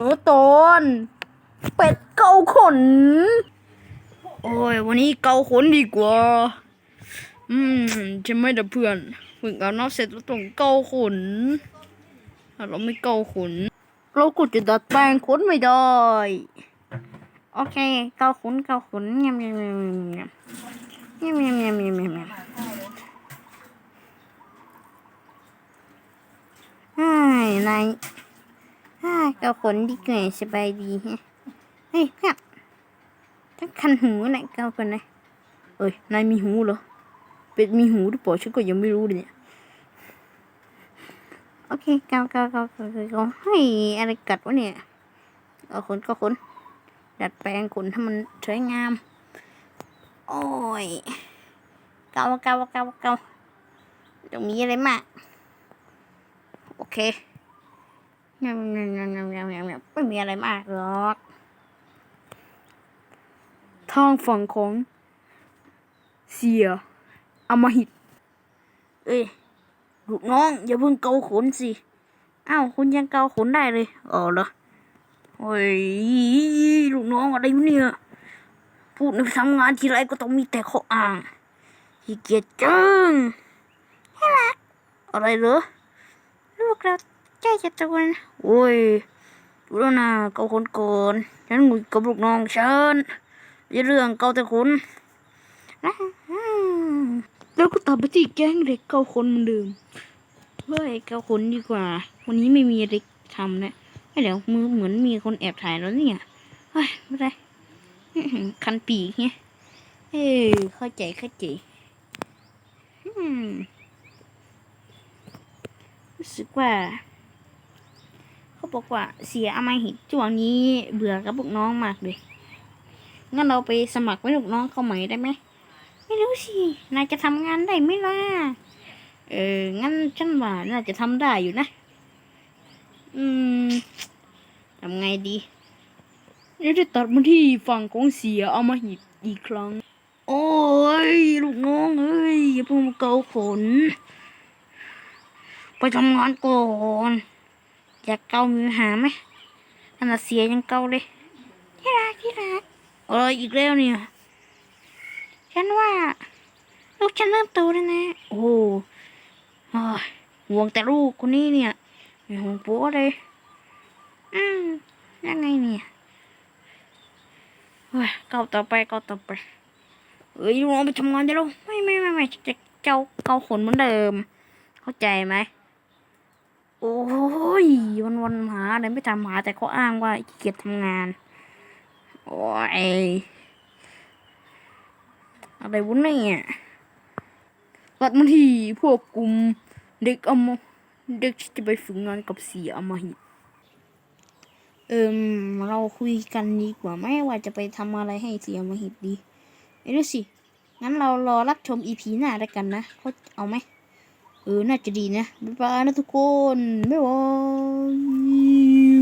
เออตนเป็ดเกาขน โอ้ย วันนี้เกาขนดีกว่า อืมจะไม่แต่เพื่อนฝึกอาน้ำเสร็จแล้วต้องเกาขนถ้าเราไม่เกาขน เราก็จะดัดแปลงขนไม่ได้ โอเค เกาขนเกาขนยำยำยำยำยำยำยำยำยำยำยำฮ่ายนาย เกาขนดีกว่าสบายดีฮะเฮ้ยเพื่อนถ้าคันหูนะเกาขนนะเอ้ยนายมีหูเหรอเป็ดมีหูหรือเปล่าฉันก็ยังไม่รู้เลยเนี่ยโอเคเกาเกาเกาเกาเกาเกาเฮ้ยอะไรกัดวะเนี่ยเอาขนก็ขนดัดแปลงขนให้มันสวยงาม โอ้ยเกาเกาเกาเกาตรงนี้อะไรมาก โอเค ไม่มีอะไรมากหรอกทางฝั่งของเสียอมหิต เอ้ยลูกน้อง อย่าเพิ่งเกาขนสิ อ้าว คุณยังเกาขนได้เลยอ๋อเหรอโอ้ยลูกน้องอะไรวะเนี่ย พูดในทำงานทีไรก็ต้องมีแต่ข้ออ้างขี้เกียจจังให้ละอะไรเหรอลูกเรา ใจจะตัวนโอ้ยดูแล้วนะเกาขนก่อนฉันงุดกับลูกน้องฉันอย่าเรื่องเกาแต่ขนนะอืมแล้วก็ตัดไปที่แก๊งเด็กเกาขนเหมือนเดิมเฮ้ยเกาขนดีกว่า วันนี้ไม่มีอะไรทำนะไม่เดี๋ยวมือเหมือนมีคนแอบถ่ายแล้วเนี่ยเฮ้ยไม่ได้คันปีกเนี่ยเออเข้าใจเข้าใจรู้สึกว่า บอกว่าเสียอามาหิตช่วงนี้เบื่อกับลูกน้องมากเลยงั้นเราไปสมัครไว้ลูกน้องเขาใหม่ได้ไหมไม่รู้สินายจะทำงานได้ไหมล่ะเอองั้นฉันว่าน่าจะทำได้อยู่นะ อืมทำไงดีเดี๋ยวจะตัดมาที่ฝั่งของเสียเอามาหิบอีกครั้ง โอ้ยลูกน้องเอ้ยอย่าเพิ่งมาเกาขนไปทำงานก่อน อยากเกามีปัญหาไหมขนาดเสียยังเกาเลยที่รักที่รักเอออีกแล้วเนี่ยฉันว่าลูกฉันเริ่มโตแล้วนะ โอ้โอ้ยห่วงแต่ลูกคนนี้เนี่ยม่ห่วงผัวเลย อืมยังไงเนี่ยเฮ้ยเกาต่อไปเกาต่อไปเอ้ยลูกน้องไปทำงานได้แล้วไม่ไม่ไม่ไม่จะเจ้าเกาขนเหมือนเดิม เข้าใจไหม นวันๆหาอะไรไม่ทำหาแต่เขาอ้างว่าขี้เกียจทำงาน โอ้ย อะไรวะเนี่ยรัฐมนตรีพวกกลุ่มเด็กอมเด็กที่จะไปฝึกงานกับเสียอมหิต เอิมเราคุยกันดีกว่าไหมว่าจะไปทำอะไรให้เสียอมหิตดีไม่รู้สิ งั้นเรารอรับชมอีพีหน้าแล้วกันนะเขาเอาไหม เออ น่าจะดีนะ บ๊ายบายนะทุกคน บ๊ายบาย